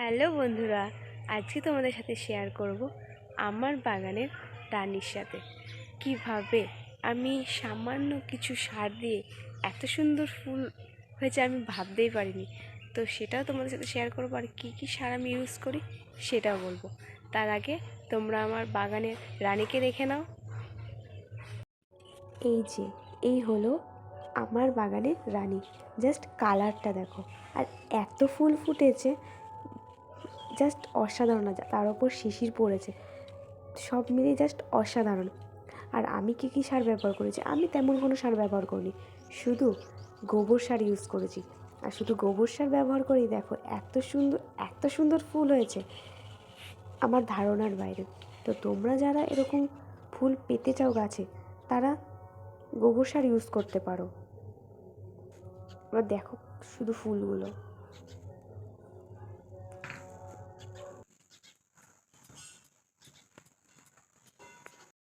Hello বন্ধুরা, আজকে তোমাদের সাথে শেয়ার করব আমার বাগানের রানীর সাথে। কীভাবে আমি সামান্য কিছু সার দিয়ে এত সুন্দর ফুল হয়েছে আমি ভাবতেই পারিনি। তো সেটাও তোমাদের সাথে শেয়ার করব আর কী কী সার আমি ইউজ করি সেটাও বলব। তার আগে তোমরা আমার বাগানের রানীকে দেখে নাও। এই যে, এই হলো আমার বাগানের রানী। জাস্ট কালারটা দেখো। আর এত ফুল ফুটেছে জাস্ট অসাধারণ তার ওপর শিশির পড়েছে। সব মিলিয়ে জাস্ট অসাধারণ। আর আমি কী কী সার ব্যবহার করেছি? আমি তেমন কোনো সার ব্যবহার করিনি। শুধু গোবর সার ইউজ করেছি। আর শুধু গোবর সার ব্যবহার করেই দেখো, এত সুন্দর এত সুন্দর ফুল হয়েছে আমার ধারণার বাইরে। তো তোমরা যারা এরকম ফুল পেতে চাও গাছে, তারা গোবর সার ইউজ করতে পারো। এবার দেখো শুধু ফুলগুলো।